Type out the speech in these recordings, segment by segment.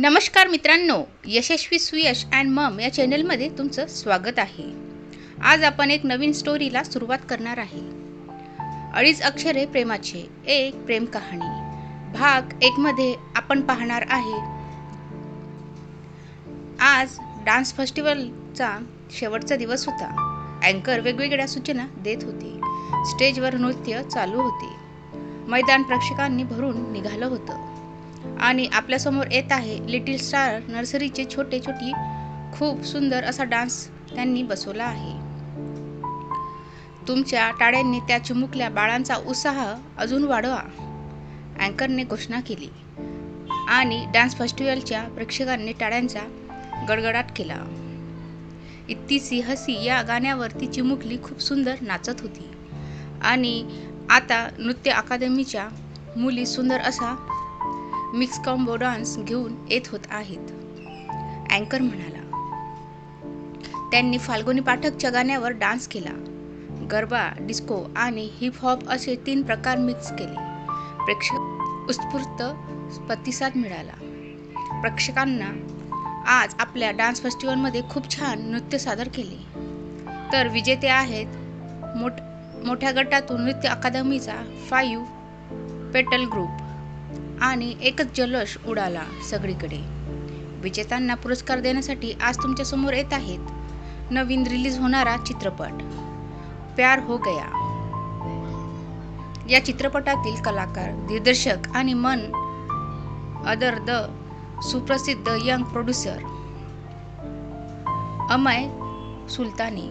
नमस्कार मित्रांनो यशस्वी सुयश अँड मम या चॅनलमध्ये तुमचं स्वागत आहे. आज आपण एक नवीन स्टोरीला सुरुवात करणार आहे. अडीच अक्षरे प्रेमाचे एक प्रेम कहाणी. भाग एकमध्ये आपण पाहणार आहे. आज डान्स फेस्टिवलचा शेवटचा दिवस होता. अँकर वेगवेगळ्या सूचना देत होते. स्टेजवर नृत्य चालू होते. मैदान प्रेक्षकांनी भरून निघालं होतं. आणि आपल्यासमोर येत आहे लिटिल स्टार नर्सरीचे छोटे छोटी खूप सुंदर असा डान्स त्यांनी बसवला आहे. तुमच्या टाळ्यांनी त्या चिमुकल्या बाळांचा उत्साह अजून वाढवा. अँकरने घोषणा केली. आणि डान्स फेस्टिवलच्या प्रेक्षकांनी टाळ्यांचा गडगडाट केला. इतकी सी हसी या गाण्यावर ती चिमुकली खूप सुंदर नाचत होती. आणि आता नृत्य अकादमीच्या मुली सुंदर असा मिक्स कॉम्बो डान्स घेऊन येत होत आहेत. अँकर म्हणाला त्यांनी फाल्गुनी पाठकच्या गाण्यावर डान्स केला. गरबा डिस्को आणि हिपहॉप असे तीन प्रकार मिक्स केले. प्रेक्षक उत्स्फूर्त प्रतिसाद मिळाला. प्रेक्षकांना आज आपल्या डान्स फेस्टिवलमध्ये खूप छान नृत्य सादर केले. तर विजेते आहेत मोठ मोठ्या गटातून नृत्य अकादमीचा फाईव्ह पेटल ग्रुप. आणि एकच जल्लोष उडाला सगळीकडे. विजेत्यांना पुरस्कार देण्यासाठी आज तुमच्यासमोर येत आहेत नवीन रिलीज होणारा चित्रपट प्यार हो गया. या चित्रपटातील कलाकार दिग्दर्शक आणि मन अदर द सुप्रसिद्ध यंग प्रोड्युसर अमय सुलतानी.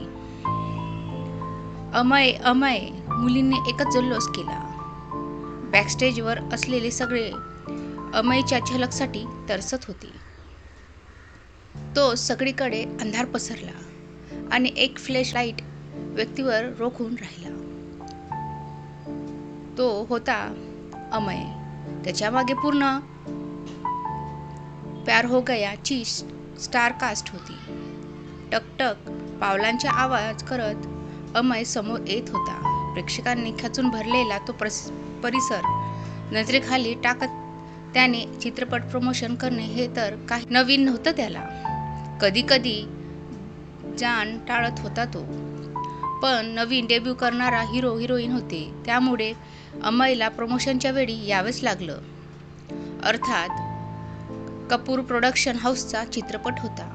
अमय अमय मुलींनी एकच जल्लोष केला. बॅकस्टेजवर असलेले सगळे अमयच्या झलकसाठी तरसत होती. तो सगळीकडे अंधार पसरला आणि एक फ्लॅश लाइट व्यक्तीवर रोखून राहिला. तो होता अमय. त्याच्यामागे पूर्ण प्यार हो गयाची स्टार कास्ट होती. टकटक पावलांचा आवाज करत अमय समोर येत होता. प्रेक्षकांनी खचून भरलेला तो परिसर नजरेखाली टाकत त्याने चित्रपट प्रमोशन करणे हे तर काही नवीन नव्हतं त्याला. कधी कधी टाळत होता तो. पण नवीन डेब्यू करणारा हिरो हिरोईन होते. त्यामुळे अमयला प्रमोशनच्या वेळी यावेच लागलं. अर्थात कपूर प्रोडक्शन हाऊसचा चित्रपट होता.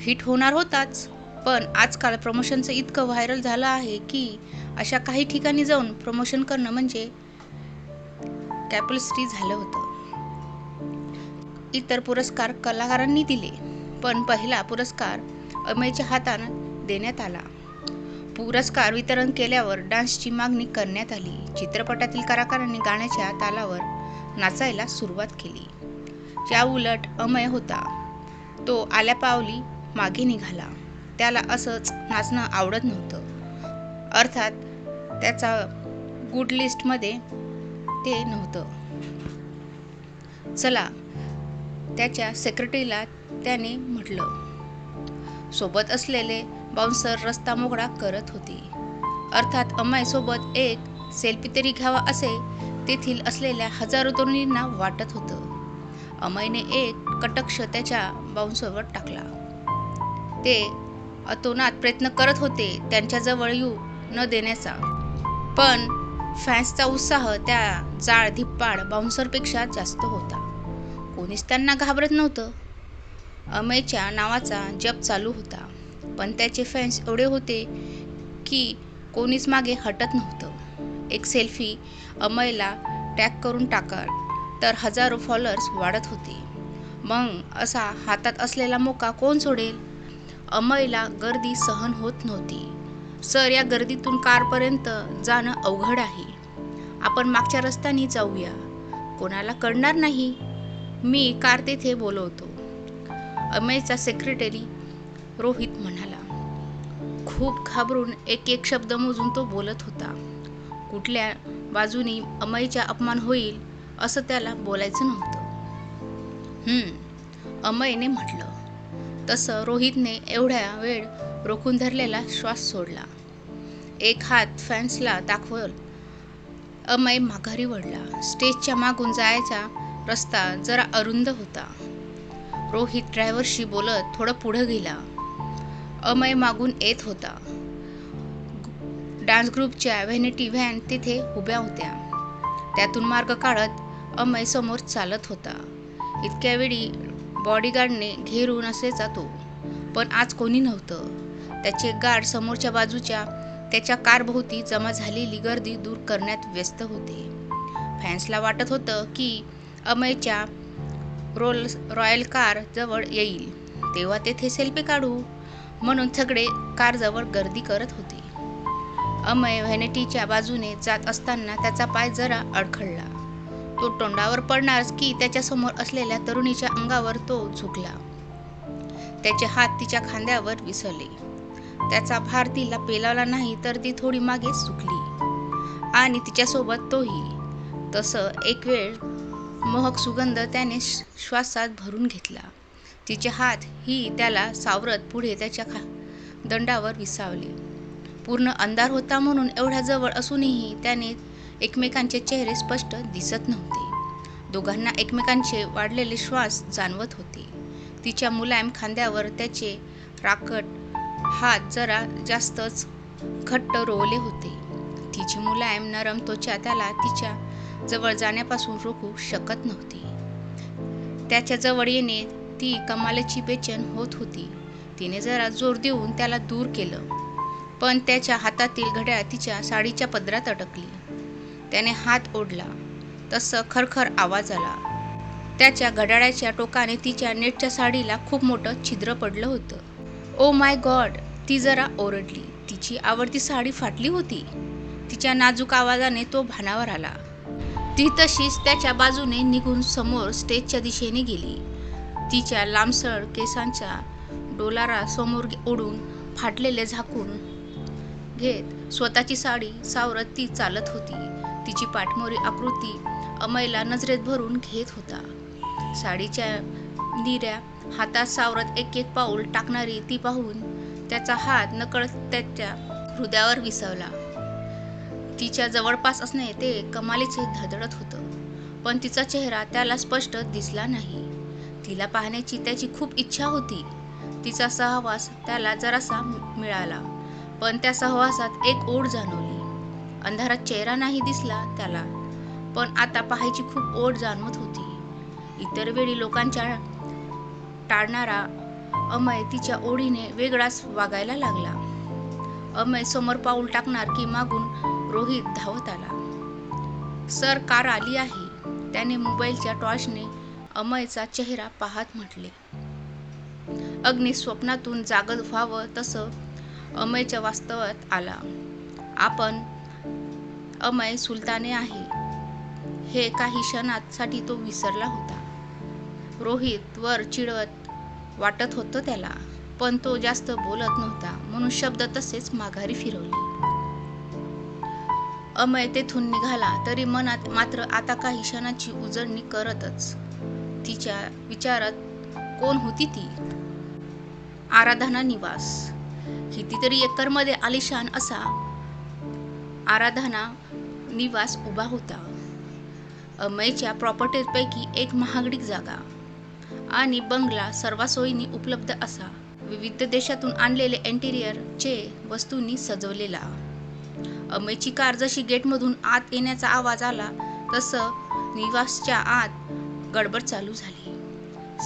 हिट होणार होताच पण आजकाल प्रमोशनचं इतकं व्हायरल झालं आहे की अशा काही ठिकाणी जाऊन प्रमोशन करणं म्हणजे कॅपॅसिटी झालं होतं. इतर पुरस्कार कलाकारांनी दिले पण पहिला पुरस्कार अमयच्या हातानं देण्यात आला. पुरस्कार वितरण केल्यावर डान्सची मागणी करण्यात आली. चित्रपटातील कलाकारांनी गाण्याच्या तालावर नाचायला सुरुवात केली. या उलट अमय होता तो आल्या पावली मागे निघाला. त्याला असंच नाचणं आवडत नव्हतं. अर्थात त्याचा गुड लिस्टमध्ये ते नव्हतं. चला त्याच्या सेक्रेटरीला त्याने म्हटलं. सोबत असलेले बाउन्सर रस्ता मोकळा करत होती. अर्थात अम्माईसोबत एक सेल्फी तरी घ्यावा असे तेथील असलेल्या हजारो तरुणींना वाटत होतं. अमयने एक कटक्ष त्याच्या बाउन्सरवर टाकला. ते अतोनात प्रयत्न करत होते त्यांच्याजवळ येऊ न देण्याचा. पण फॅन्सचा उत्साह त्या जाळ धिप्पाड बाउन्सरपेक्षा जास्त होता. कोणीच त्यांना घाबरत नव्हतं. अमयच्या नावाचा जप चालू होता. पण त्याचे फॅन्स एवढे होते की कोणीच मागे हटत नव्हतं. एक सेल्फी अमयला टॅग करून टाकाल तर हजारो फॉलोअर्स वाढत होते. मग असा हातात असलेला मोका कोण सोडेल? अमयला गर्दी सहन होत नव्हती. सर या गर्दीतून कारपर्यंत जाणं अवघड आहे. आपण मागच्या रस्त्याने जाऊया. कोणाला कळणार नाही. मी कार तेथे बोलवतो. अमयचा सेक्रेटरी रोहित म्हणाला. खूप घाबरून एक एक शब्द मोजून तो बोलत होता. कुठल्या बाजूने अमयचा अपमान होईल असं त्याला बोलायचं नव्हतं. अमयने म्हटलं. तसं रोहितने एवढ्या वेळ रोखून धरलेला श्वास सोडला. एक हात फॅन्सला दाखवल. अमय माघारी वळला. स्टेजच्या मागून जायचा रस्ता जरा अरुंद होता. रोहित ड्रायव्हरशी बोलत थोडं पुढं गेला. अमय मागून येत होता. डान्स ग्रुपच्या व्हॅनिटी व्हॅन तिथे उभ्या होत्या. त्यातून मार्ग काढत अमय समोर चालत होता. इतक्या वेळी बॉडीगार्डने घेरून असे जातो पण आज कोणी नव्हतं. त्याचे गार्ड समोरच्या बाजूच्या त्याच्या कारभोवती जमा झालेली गर्दी दूर करण्यात व्यस्त होते. फॅन्सला वाटत होतं की अमयच्या रोल रॉयल कार जवळ येईल. तेव्हा तेथे सेल्फी काढू म्हणून सगळे कारजवळ गर्दी करत होते. अमय व्हॅनिटीच्या बाजूने जात असताना त्याचा पाय जरा अडखळला. तो तोंडावर पडणारच की त्याच्यासमोर असलेल्या तरुणीच्या अंगावर तो झुकला. त्याचे हात तिच्या खांद्यावर विसरले. त्याचा भार तिला पेलावला नाही तर ती थोडी मागे सुकली. आणि तिच्यासोबत तोही. तसं एक वेळ मोहक सुगंध त्याने श्- श्वासात भरून घेतला. तिचे हात ही त्याला सावरत पुढे त्याच्या खा दंडावर विसावले. पूर्ण अंधार होता म्हणून एवढ्या जवळ असूनही त्याने एकमेकांचे चेहरे स्पष्ट दिसत नव्हते. दोघांना एकमेकांचे वाढलेले श्वास जाणवत होते. तिच्या मुलायम खांद्यावर त्याचे राकट हात जरा जास्तच घट्ट रोवले होते. तिची मुलायम नरम त्वचा त्याला तिच्या जवळ जाण्यापासून रोखू शकत नव्हती. त्याच्याजवळ येणे ती कमालीची बेचैन होत होती. तिने जरा जोर देऊन त्याला दूर केलं. पण त्याच्या हातातील घड्याळ तिच्या साडीच्या पदरात अडकली. त्याने हात ओढला. तसं खरखर आवाज आला. त्याच्या घड्याळाच्या टोकाने तिच्या नेटच्या साडीला खूप मोठं छिद्र पडलं होतं. ओ माय गॉड ती जरा ओरडली. तिची आवडती साडी फाटली होती. तिच्या नाजूक आवाजाने तो भानावर आला. ती तशीच त्याच्या बाजूने निघून समोर स्टेजच्या दिशेने गेली. तिच्या लांबसळ केसांच्या डोलारा समोर ओढून फाटलेले झाकून घेत स्वतःची साडी सावरत ती चालत होती. तिची पाठमोरी आकृती अमयला नजरेत भरून घेत होता. साडीच्या निऱ्या हातात सावरत एक एक पाऊल टाकणारी ती पाहून त्याचा हात नकळत त्याच्या हृदयावर विसवला तिच्या जवळपास असणे ते कमालीचे धडधडत होतं पण तिचा चेहरा त्याला स्पष्ट दिसला नाही. तिला पाहण्याची त्याची खूप इच्छा होती. तिचा सहवास त्याला जरासा मिळाला पण त्या सहवासात एक ओढ जाणवली. अंधारात चेहरा नाही दिसला त्याला पण आता पाहायची खूप ओढ जाणवत होती. इतर वेळी लोकांच्या टाळणारा अमय तिच्या ओढीने वेगळाच वागायला लागला. अमय समोर पाऊल टाकणार की मागून रोहित धावत आला. सर कार आली आहे. त्याने मोबाईलच्या टॉर्चने अमयचा चेहरा पाहत म्हटले. अग्नी स्वप्नातून जागत व्हावं तसं अमयच्या वास्तवात आला. आपण अमय सुलताने आहे. हे काही क्षणासाठी तो विसरला होता. रोहित वर चिडवत वाटत होतं त्याला. पण तो जास्त बोलत नव्हता. म्हणून शब्द तसेच माघारी फिरवले. अमय तेथून निघाला तरी मनात मात्र आता काही क्षणाची उजळणी करतच तिच्या विचारात कोण होती ती? आराधना निवास. कितीतरी एकरमध्ये आलिशान असा आराधना निवास उभा होता. अमयच्या प्रॉपर्टीपैकी एक महागडी जागा. आणि बंगला सर्व सोयींनी उपलब्ध असा. विविध देशातून आणलेले एंटेरियरचे वस्तूंनी सजवलेला. अमयची कार जशी गेटमधून आत येण्याचा आवाज आला तसं निवासच्या आत गडबड चालू झाली.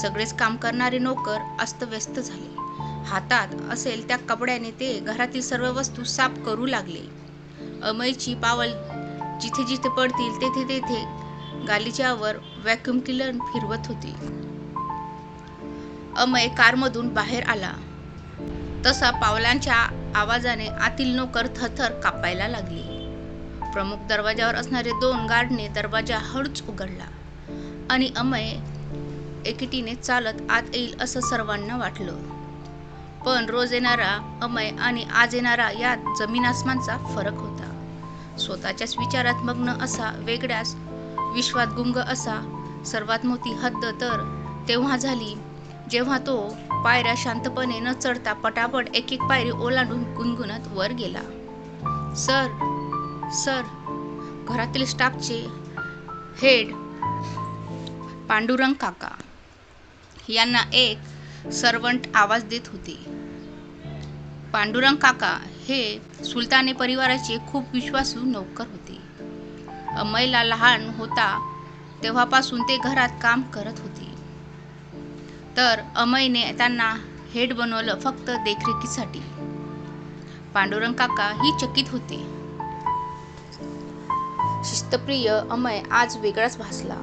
सगळेच काम करणारे नोकर अस्तव्यस्त झाले. हातात असेल त्या कपड्याने ते घरातील सर्व वस्तू साफ करू लागले. अमयची पावल जिथे जिथे पडतील तेथे तेथे गालिच्यावर व्हॅक्युम क्लिनर फिरवत होती. अमय कारमधून बाहेर आला. तसा पावलांच्या आवाजाने आतील नोकर थरथर कापायला लागली. प्रमुख दरवाजावर असणारे दोन गार्डने दरवाजा हळूच उघडला आणि अमय एकटीने चालत आत येईल असं सर्वांना वाटलं. पण रोज येणारा अमय आणि आज येणारा यात जमीन आसमानचा फरक होता. स्वतःच्याच विचारात मग्न असा वेगळ्याच विश्वात गुंग असा सर्वात मोठी हद्द तर तेव्हा झाली जेव्हा तो पायऱ्या शांतपणे न चढता पटापट एक एक पायरी ओलांडून गुणगुणत वर गेला. सर सर घरातील स्टाफचे हेड पांडुरंग काका. यांना एक सर्वंट आवाज देत होते. पांडुरंग काका हे सुलतानी परिवाराचे खूप विश्वासू नौकर होते. अमयला लहान होता तेव्हापासून ते घरात काम करत होते. तर अमयने त्यांना हेड बनवलं फक्त देखरेखीसाठी. पांडुरंग काका ही चकित होते. शिस्तप्रिय अमय आज वेगळाच भासला.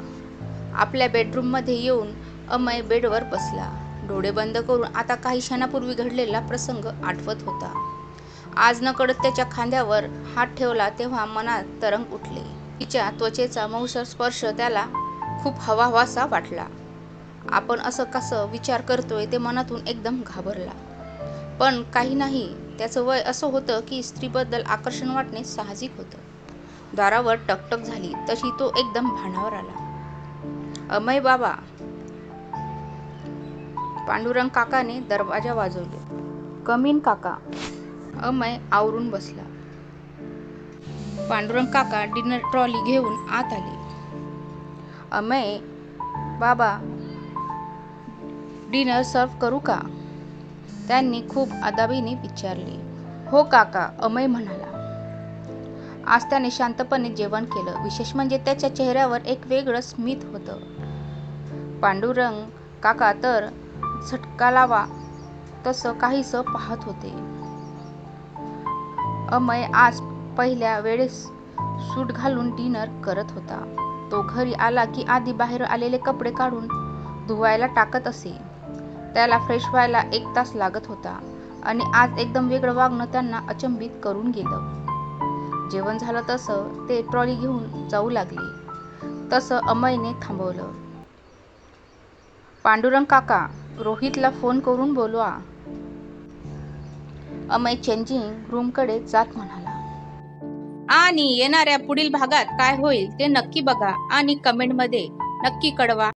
आपल्या बेडरूममध्ये येऊन अमय बेडवर बसला. डोळे बंद करून आता काही क्षणापूर्वी घडलेला प्रसंग आठवत होता. आज नकळत त्याच्या खांद्यावर हात ठेवला तेव्हा मनात तरंग उठले. तिच्या त्वचेचा मौसर स्पर्श त्याला खूप हवाहवासा वाटला. आपण असं कसं विचार करतोय ते मनातून एकदम घाबरला. पण काही नाही त्याचं वय असं होतं की स्त्रीबद्दल आकर्षण वाटणे साहजिक होतं. दारावर टकटक झाली तशी तो एकदम भानावर आला. अमय बाबा पांडुरंग काकाने दरवाजा वाजवले. कमीन काका अमय आवरून बसला. पांडुरंग काका डिनर ट्रॉली घेऊन आत आले. अमय बाबा डिनर सर्व करू का? त्यांनी खूप अदाबीने विचारले. हो काका अमय म्हणाला. आज त्याने शांतपणे जेवण केलं. विशेष म्हणजे त्याच्या चेहऱ्यावर एक वेगळं स्मित होतं. पांडुरंग काका तर झटका लावा. तसं काहीसं पाहत होते. अमय आज पहिल्या वेळेस सूट घालून डिनर करत होता. तो घरी आला की आधी बाहेर आलेले कपडे काढून धुवायला टाकत असे. त्याला फ्रेश व्हायला एक तास लागत होता आणि आज एकदम वेगळं वागणं त्यांना अचंबित करून गेलं. जेवण झालं तसं ते ट्रॉली घेऊन जाऊ लागले. तसं अमयने थांबवलं. पांडुरंग काका रोहितला फोन करून बोलवा. अमय चेंजिंग रूमकडे जात म्हणाला. आणि येणाऱ्या पुढील भागात काय होईल ते नक्की बघा आणि कमेंटमध्ये नक्की कळवा.